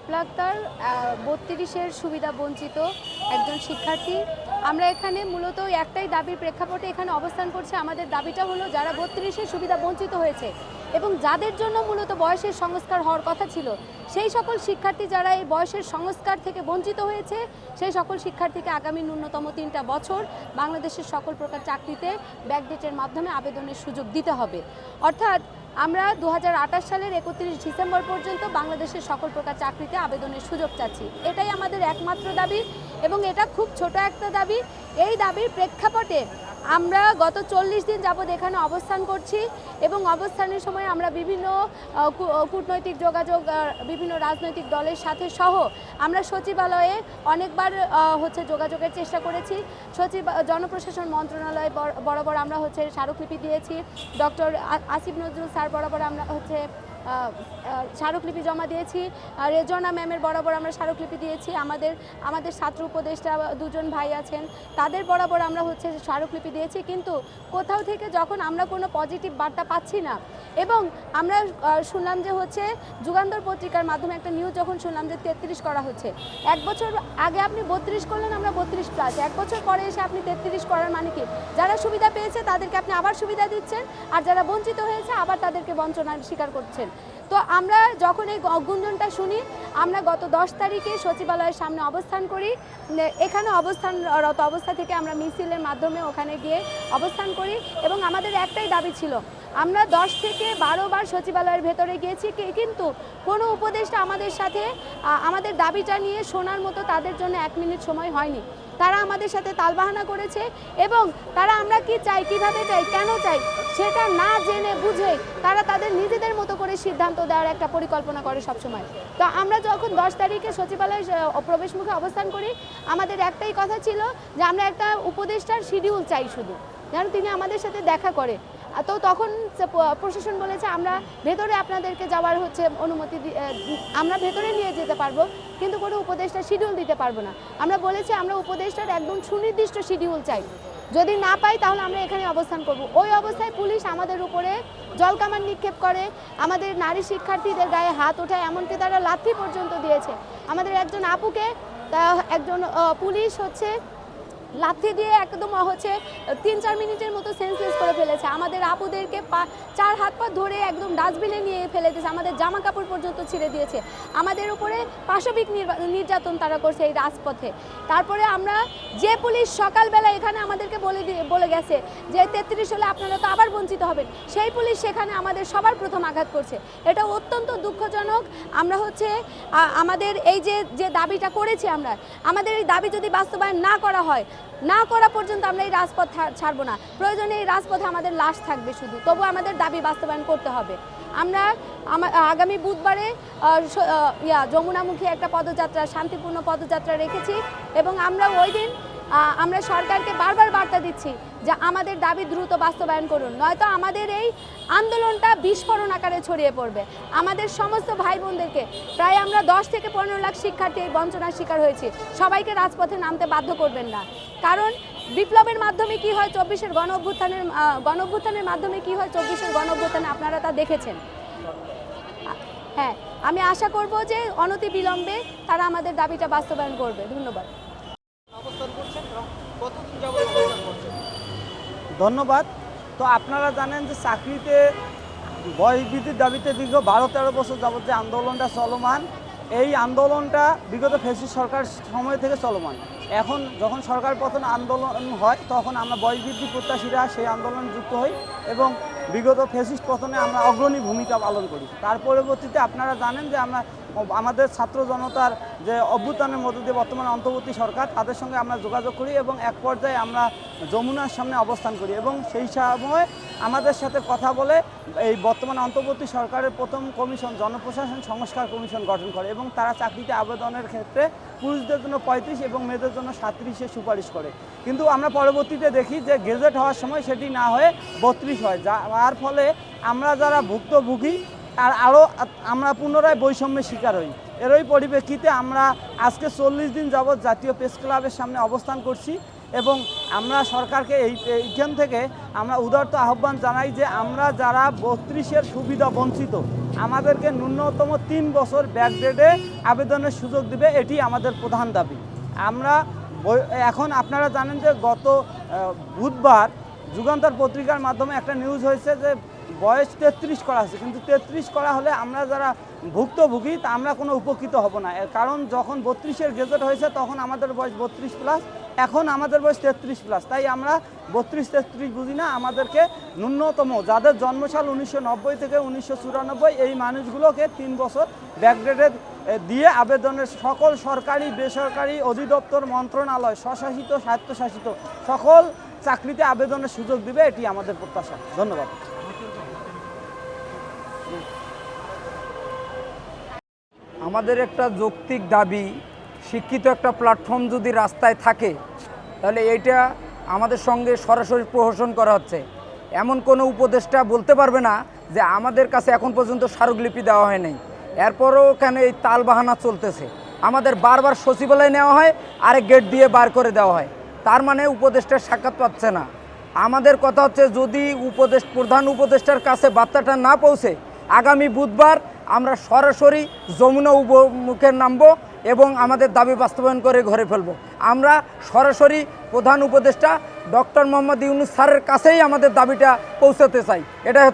শাপলা আক্তার বত্রিশের সুবিধা বঞ্চিত একজন শিক্ষার্থী আমরা এখানে মূলত একটাই দাবির প্রেক্ষাপটে এখানে অবস্থান করছে। আমাদের দাবিটা হলো যারা বত্রিশের সুবিধা বঞ্চিত হয়েছে এবং যাদের জন্য মূলত বয়সের সংস্কার হওয়ার কথা ছিল, সেই সকল শিক্ষার্থী যারা এই বয়সের সংস্কার থেকে বঞ্চিত হয়েছে, সেই সকল শিক্ষার্থীকে আগামী ন্যূনতম তিনটা বছর বাংলাদেশের সকল প্রকার চাকরিতে ব্যাকডেটের মাধ্যমে আবেদনের সুযোগ দিতে হবে। অর্থাৎ আমরা দু হাজার আঠাশ সালের একত্রিশ ডিসেম্বর পর্যন্ত বাংলাদেশের সকল প্রকার চাকরিতে আবেদনের সুযোগ চাচ্ছি। এটাই আমাদের একমাত্র দাবি। এবং এটা খুব ছোট একটা দাবি। এই দাবির প্রেক্ষাপটে আমরা গত চল্লিশ দিন যাবৎ এখানে অবস্থান করছি এবং অবস্থানের সময় আমরা বিভিন্ন কূটনৈতিক যোগাযোগ বিভিন্ন রাজনৈতিক দলের সাথে সহ আমরা সচিবালয়ে অনেকবার হচ্ছে যোগাযোগের চেষ্টা করেছি। সচিব, জনপ্রশাসন মন্ত্রণালয়ে বর- বরাবর আমরা হচ্ছে স্মারকলিপি দিয়েছি। ডক্টর আসিফ নজরুল স্যার বরাবর আমরা হচ্ছে স্মারকলিপি জমা দিয়েছি। রেজনা ম্যামের বরাবর আমরা স্মারকলিপি দিয়েছি। আমাদের আমাদের ছাত্র উপদেষ্টা দুজন ভাই আছেন, তাদের বরাবর আমরা হচ্ছে স্মারকলিপি দিয়েছি। কিন্তু কোথাও থেকে যখন আমরা কোনো পজিটিভ বার্তা পাচ্ছি না, এবং আমরা শুনলাম যে হচ্ছে যুগান্তর পত্রিকার মাধ্যমে একটা নিউজ যখন শুনলাম যে তেত্রিশ করা হচ্ছে, এক বছর আগে আপনি বত্রিশ করলেন, আমরা বত্রিশ প্লাস এক বছর পরে এসে আপনি তেত্রিশ করার মানে কি? যারা সুবিধা পেয়েছে তাদেরকে আপনি আবার সুবিধা দিচ্ছেন, আর যারা বঞ্চিত হয়েছে আবার তাদেরকে বঞ্চনার স্বীকার করছেন। তো আমরা যখন এই গুঞ্জনটা শুনি, আমরা গত দশ তারিখে সচিবালয়ের সামনে অবস্থান করি। এখানে অবস্থানরত অবস্থা থেকে আমরা মিছিলের মাধ্যমে ওখানে গিয়ে অবস্থান করি এবং আমাদের একটাই দাবি ছিল, আমরা দশ থেকে বারো বার সচিবালয়ের ভেতরে গিয়েছি। কিন্তু কোনো উপদেষ্টা আমাদের সাথে আমাদের দাবিটা নিয়ে শোনার মতো তাদের জন্য এক মিনিট সময় হয়নি। তারা আমাদের সাথে তালবাহানা করেছে এবং তারা আমরা কি চাই, কীভাবে চাই, কেন চাই, সেটা না জেনে বুঝে তারা তাদের নিজেদের মতো করে সিদ্ধান্ত দেওয়ার একটা পরিকল্পনা করে সবসময়। তো আমরা যখন দশ তারিখে সচিবালয় প্রবেশ মুখে অবস্থান করি, আমাদের একটাই কথা ছিল যে আমরা একটা উপদেষ্টার শিডিউল চাই শুধু। যেন তিনি আমাদের সাথে দেখা করে। তো তখন প্রশাসন বলেছে, আমরা ভেতরে আপনাদেরকে যাওয়ার হচ্ছে অনুমতি আমরা ভেতরে নিয়ে যেতে পারব, কিন্তু কোনো উপদেষ্টা শিডিউল দিতে পারব না। আমরা বলেছি, আমরা উপদেষ্টার একদম সুনির্দিষ্ট শিডিউল চাই। যদি না পাই, তাহলে আমরা এখানে অবস্থান করব। ওই অবস্থায় পুলিশ আমাদের উপরে জলকামান নিক্ষেপ করে। আমাদের নারী শিক্ষার্থীদের গায়ে হাত ওঠায়, এমনকি তারা লাথি পর্যন্ত দিয়েছে। আমাদের একজন আপুকে একজন পুলিশ হচ্ছে লাথি দিয়ে একদম হচ্ছে তিন চার মিনিটের মতো সেন্সলেস করে ফেলেছে। আমাদের আপুদেরকে পা, চার হাত পা ধরে একদম ডাস্টবিনে নিয়ে ফেলে দিয়েছে। আমাদের জামা কাপড় পর্যন্ত ছিঁড়ে দিয়েছে। আমাদের উপরে পাশবিক নির্যাতন তারা করছে এই রাজপথে। তারপরে আমরা যে পুলিশ সকালবেলা এখানে আমাদেরকে বলে দিয়ে বলে গেছে যে, তেত্রিশ হলে আপনারা তো আবার বঞ্চিত হবেন। সেই পুলিশ সেখানে আমাদের সবার প্রথম আঘাত করছে। এটা অত্যন্ত দুঃখজনক। আমরা হচ্ছে আমাদের এই যে যে দাবিটা করেছি আমরা, আমাদের এই দাবি যদি বাস্তবায়ন না করা হয় না করা পর্যন্ত আমরা এই রাজপথ ছাড়বো না। প্রয়োজনে এই রাজপথে আমাদের লাশ থাকবে শুধু। তবু আমাদের দাবি বাস্তবায়ন করতে হবে। আমরা আগামী বুধবারে ইয়া, যমুনামুখী একটা পদযাত্রা, শান্তিপূর্ণ পদযাত্রা রেখেছি এবং আমরা ওই দিন আমরা সরকারকে বারবার বার্তা দিচ্ছি যে আমাদের দাবি দ্রুত বাস্তবায়ন করুন। নয়তো আমাদের এই আন্দোলনটা বিস্ফোরণ আকারে ছড়িয়ে পড়বে। আমাদের সমস্ত ভাই বোনদেরকে প্রায় আমরা দশ থেকে পনেরো লাখ শিক্ষার্থী এই বঞ্চনার শিকার হয়েছি। সবাইকে রাজপথে নামতে বাধ্য করবেন না। কারণ বিপ্লবের মাধ্যমে কি হয়? চব্বিশের গণ অভ্যুত্থানের গণ অভ্যুত্থানের মাধ্যমে কি হয়? চব্বিশের গণ অভ্যুত্থানে আপনারা তা দেখেছেন। হ্যাঁ আমি আশা করব যে অনতি বিলম্বে তারা আমাদের দাবিটা বাস্তবায়ন করবে। ধন্যবাদ অবস্থান করছেন এবং কতদিন যাবত অবস্থান করছেন ধন্যবাদ। তো আপনারা জানেন যে চাকরিতে বয়স বৃদ্ধির দাবিতে দীর্ঘ বারো তেরো বছর যাবত যে আন্দোলনটা চলমান, এই আন্দোলনটা বিগত ফেসিস সরকার সময় থেকে চলমান। এখন যখন সরকার পতন আন্দোলন হয়, তখন আমরা বয়স বৃদ্ধি প্রত্যাশীরা সেই আন্দোলন যুক্ত হই এবং বিগত ফেসিস্ট পতনে আমরা অগ্রণী ভূমিকা পালন করি। তার পরবর্তীতে আপনারা জানেন যে আমরা আমাদের ছাত্র জনতার যে অভ্যুত্থানের মধ্য দিয়ে বর্তমানে অন্তর্বর্তী সরকার, তাদের সঙ্গে আমরা যোগাযোগ করি এবং এক পর্যায়ে আমরা যমুনার সামনে অবস্থান করি এবং সেই সময় আমাদের সাথে কথা বলে এই বর্তমানে অন্তর্বর্তী সরকারের প্রথম কমিশন, জনপ্রশাসন সংস্কার কমিশন গঠন করে এবং তারা চাকরিতে আবেদনের ক্ষেত্রে পুরুষদের জন্য পঁয়ত্রিশ এবং মেয়েদের জন্য সাঁত্রিশে সুপারিশ করে। কিন্তু আমরা পরবর্তীতে দেখি যে গেজেট হওয়ার সময় সেটি না হয়ে বত্রিশ হয় যার ফলে আমরা যারা ভুক্তভোগী আর আরও আমরা পুনরায় বৈষম্যের শিকার হই। এরই পরিপ্রেক্ষিতে আমরা আজকে চল্লিশ দিন যাবৎ জাতীয় প্রেস ক্লাবের সামনে অবস্থান করছি এবং আমরা সরকারকে এই, এইখান থেকে আমরা উদারত আহ্বান জানাই যে আমরা যারা বত্রিশের সুবিধা বঞ্চিত, আমাদেরকে ন্যূনতম তিন বছর ব্যাকডেটে আবেদনের সুযোগ দিবে, এটি আমাদের প্রধান দাবি। আমরা এখন আপনারা জানেন যে গত বুধবার যুগান্তর পত্রিকার মাধ্যমে একটা নিউজ হয়েছে যে বয়স তেত্রিশ করা হয়েছে কিন্তু তেত্রিশ করা হলে আমরা যারা ভুক্তভোগী, তা আমরা কোনো উপকৃত হব না। কারণ যখন বত্রিশের গেজেট হয়েছে, তখন আমাদের বয়স বত্রিশ প্লাস এখন আমাদের বয়স তেত্রিশ প্লাস তাই আমরা বত্রিশ, তেত্রিশ বুঝি না, আমাদেরকে ন্যূনতম, যাদের জন্মসাল উনিশশো নব্বই থেকে উনিশশো চুরানব্বই, এই মানুষগুলোকে তিন বছর ব্যাকডেটেড দিয়ে আবেদনের সকল সরকারি, বেসরকারি অধিদপ্তর, মন্ত্রণালয়, স্বশাসিত, স্বায়ত্তশাসিত সকল চাকরিতে আবেদনের সুযোগ দিবে, এটি আমাদের প্রত্যাশা। ধন্যবাদ। আমাদের একটা যৌক্তিক দাবি, শিক্ষিত একটা প্ল্যাটফর্ম যদি রাস্তায় থাকে, তাহলে এইটা আমাদের সঙ্গে সরাসরি প্রহসন করা হচ্ছে। এমন কোনো উপদেষ্টা বলতে পারবে না যে আমাদের কাছে এখন পর্যন্ত স্মারকলিপি দেওয়া হয় নাই। এরপরও কেন এই তাল বাহানা চলতেছে? আমাদের বারবার সচিবালয়ে নেওয়া হয়, আরেক গেট দিয়ে বার করে দেওয়া হয়। তার মানে উপদেষ্টার সাক্ষাৎ পাচ্ছে না। আমাদের কথা হচ্ছে যদি উপদেশ, প্রধান উপদেষ্টার কাছে বার্তাটা না পৌঁছে, আগামী বুধবার আমরা সরাসরি যমুনা উপমুখে নামবো এবং আমাদের দাবি বাস্তবায়ন করে ঘরে ফেলব। আমরা সরাসরি প্রধান উপদেষ্টা ডক্টর মোহাম্মদ ইউনুস স্যারের কাছেই আমাদের দাবিটা পৌঁছাতে চাই। এটা